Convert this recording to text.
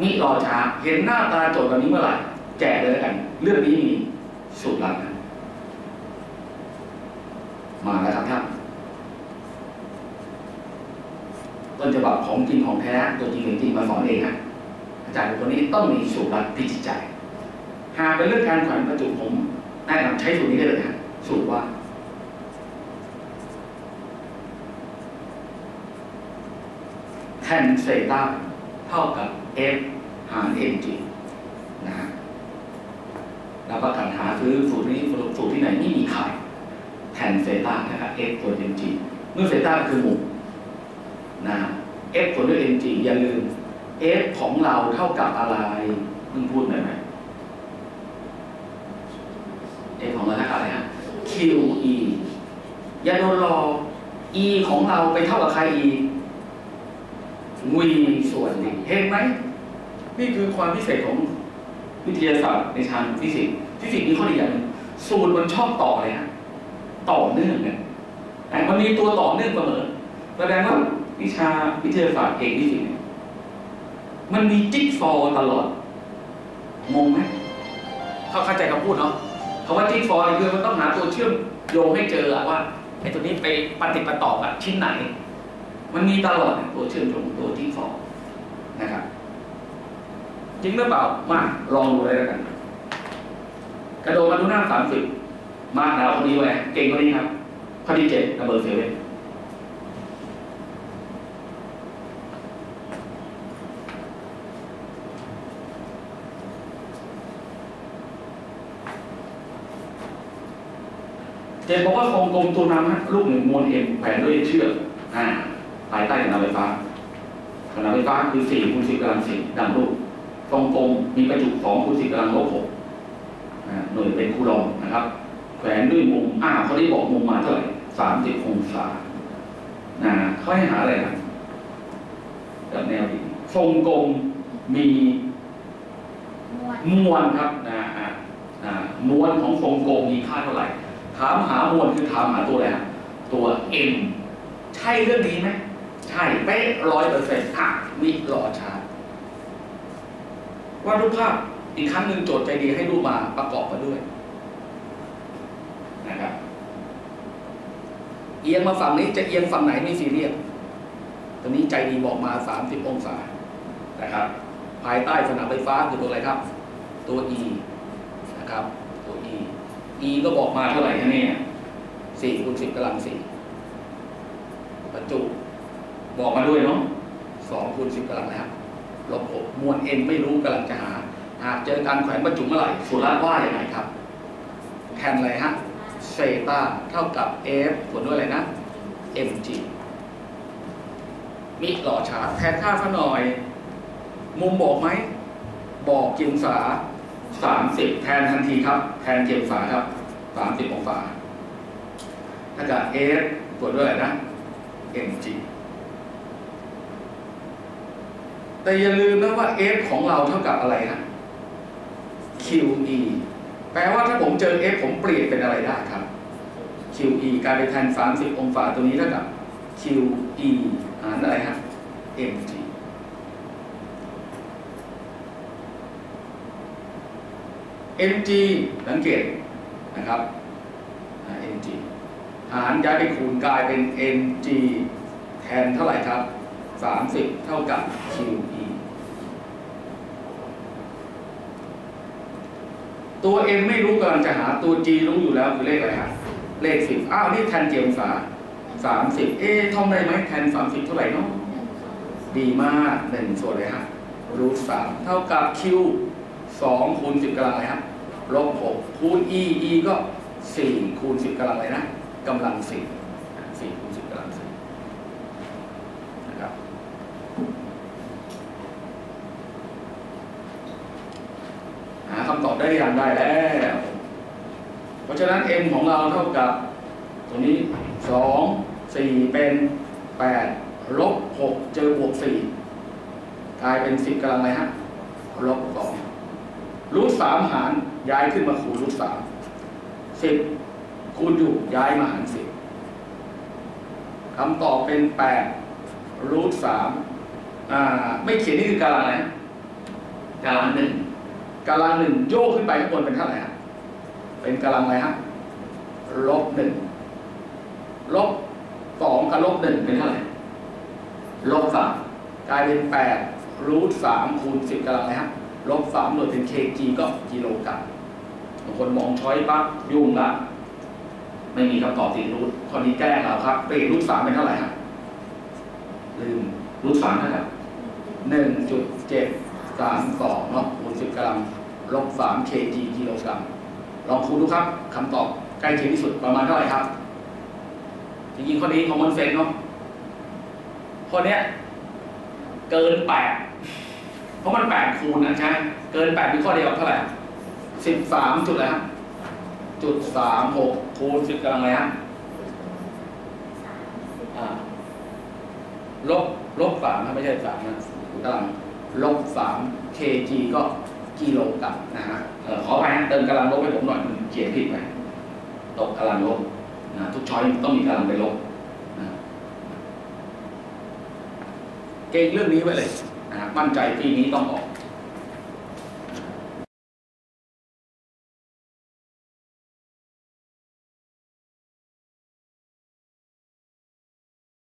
มิรอช้าเห็นหน้าตาโจทย์แบบนี้เมื่อไหร่ แจกเลยแล้วกัน เรื่องนี้มีสูตรลับนะมาแล้วครับท่านต้นฉบับของจริงของแท้ตัวจริงจริงมาสอนเองฮะอาจารย์คนนี้ต้องมีสูตรลับพิจิตใจ หากเป็นเรื่องการแขวนประจุผมแนะนำใช้สูตรนี้ได้เลยฮะสูตรว่า แทนเซต้าเท่ากับ f หาร mg นะฮะแล้วก็การหาซื้อสูตรนี้สูตรที่ไหนไม่มีขายแทนเซต้านะครับ f ส่วน mg เมื่อเซต้าคือมุมนะ f ส่วนด้วย mg อย่าลืม f ของเราเท่ากับอะไรเพิ่งพูดหน่อยไหม f ของเราเท่ากับอะไรฮะ QE อย่าโดนหลอ e ของเราไปเท่ากับใครอีกวีส่วนหนึ่งเห็นไหม นี่คือความพิเศษของวิทยาศาสตร์ในทางฟิสิกส์ฟิสิกส์มีข้อดีอย่างหนึงสูตรมันชอบต่อเลยฮะต่อเนื่องเนี่ยแต่มันมีตัวต่อเนื่องเสมอแสดงว่าวิชาวิทยาศาสตร์เอกฟิสิกส์มันมีจิ๊กซอว์ตลอดงงไหมเขาเข้าใจคำพูดเนาะคำว่าจิ๊กซอว์คือมันต้องหาตัวเชื่อมโยงให้เจออะว่าไอ้ตัวนี้ไปปฏิปต่อกับชิ้นไหน มันมีตลอดตัวเชื่อมโยงตัวที่สอรับ จริงหรือเปล่ามาลองดูเลยแล้วกัน กระโดดมาดูหน้าสามสิบมาหนาวคนนี้ไว้เก่งคนนี้ครับข้อที่เจ็ดนัมเบอร์เซเว่นเจ็ดบอกว่าโครงกลมตัวน้ำลูกหนึ่งมวลเอ็มแขวนด้วยเชือกอ่าภายใต้กระนาไฟฟ้ากระนาไฟฟ้าคือสี่คูณสิบกำลังสี่ดังรูป ทรงกลมมีประจุสองคูณสิบกำลังลบหกหน่วยเป็นคูลอมนะครับ แขวนด้วยมุมอ่าวเขาได้บอกมุมมาเท่าไหร่สามสิบองศานะเขาให้หาอะไรนะแบบแนวดิ่งทรงกลมมีมวลมวลครับนะอ่าอ่ามวลของทรงกลมมีค่าเท่าไหร่ ถามหามวลคือถามหาตัวอะไรฮะตัว m ใช่เรื่องนี้ไหมใช่เป๊ะร้อยเปอร์เซ็นต์อะวิรอชาร์ต วาดรูปภาพอีกครั้งหนึ่งโจทย์ใจดีให้รูปมาประกอบมาด้วยนะครับเอียงมาฝั่งนี้จะเอียงฝั่งไหนไม่ซีเรียสตอนนี้ใจดีบอกมาสามสิบองศานะครับ ภายใต้สนามไฟฟ้าคือตัวอะไรครับ ตัว e นะครับ ตัว e e ก็บอกมาเท่าไหร่คะเนี่ยสี่คูณสิบกำลังสี่ประจุ บอกมาด้วยเนาะสองคูณสิบกำลังแล้ว ลบหกมวล n ไม่รู้กำลังจะหา หากเจอการแขวนประจุเมื่อไหร่สุราษฎร์ว่าอย่างไรครับ แทนอะไรฮะเซตาเท่ากับ f ส่วนด้วยอะไรนะ mg มิหล่อชาร์แทนค่าซะหน่อย มุมบอกไหม บอกเกียงศาสามสิบแทนทันทีครับ แทนเกียงศาครับสามสิบองศาถ้าเกิด f ส่วนด้วยอะไรนะ mg แต่อย่าลืมนะว่า f ของเราเท่ากับอะไรนะ QE แปลว่าถ้าผมเจอ f ผมเปลี่ยนเป็นอะไรได้ครับ QE กลายเป็นแทน 30 องศาตัวนี้เท่ากับ QE หารอะไรฮะ mg mg สังเกตนะครับอ่า mg หารย้ายไปคูณกลายเป็น mg แทนเท่าไหร่ครับ 30 เท่ากับ QE ตัว m ไม่รู้กำลังจะหาตัว g รู้อยู่แล้วคือเลขอะไรฮะเลข10อ้าวนี่แทนเจียมฝา30เอ๊ท่องได้ไหมแทน30เท่าไหร่เนาะหนึ่งสองดีมากหนึ่งส่วนเลยฮะรูทสามเท่ากับ q สองคูณสิบกำลังอะไรฮะลบหกคูณ e e ก็สี่คูณสิบกำลังอะไรนะกำลังสี่สี่คูณสิบกำลังสี่นะครับหาคำตอบ ได้อยังได้แล้ว เพราะฉะนั้น m ของเราเท่ากับ ตัวนี้สองสี่เป็นแปดลบหกเจอบวกสี่กลายเป็นสิบกำลังอะไรฮะ ลบสองรูทสามหารย้ายขึ้นมาคูณรูทสามสิบคูณอยู่ย้ายมาหารสิบคำตอบเป็นแปดรูทสามอ่าไม่เขียนนี่คือกำลังอะไรฮะกำลังหนึ่ง กำลังหนึ่งโยกขึ้นไปข้างบนเป็นเท่าไหร่ฮะเป็นกำลังอะไรฮะลบหนึ่งลบสองกับลบหนึ่งเป็นเท่าไหร่ลบสามกลายเป็นแปดรูทสามคูณสิบกำลังอะไรฮะลบสามหน่วยเป็นเคจีก็กิโลกรัมบางคนมองช้อยปั๊บยุ่งละไม่มีคำตอบติดรูทข้อนี้แก้แล้วครับเปลี่ยนรูทสามเป็นเท่าไหร่ฮะลืมรูทสามเท่าไหร่หนึ่งจุดเจ็ด สามสองเนาะคูณสิบกรัมลบสามเคจีกิโลกรัมลองคูณดูครับคำตอบใกล้เคียงที่สุดประมาณเท่าไหร่ครับจริงๆข้อนี้ของมันเซนเนาะข้อเนี้ยเกินแปดเพราะมันแปดคูณนะใช่ไหมเกินแปดมีข้อเดียวเท่าไหร่สิบสามจุดอะไรฮะจุดสามหกคูณสิบกำลังอะไรฮะสามสิบอ่าลบลบสามนะไม่ใช่สามนะกำลัง ลบสาม kg ก็กิโลกรัมนะฮะเออขอไปนะเติมกำลังลบให้ผมหน่อยมันเขียนผิดไปตกกำลังลบนะทุกช้อยต้องมีกำลังไปลบนะเก่งเรื่องนี้ไว้เลยนะฮะมั่นใจปีนี้ต้องออก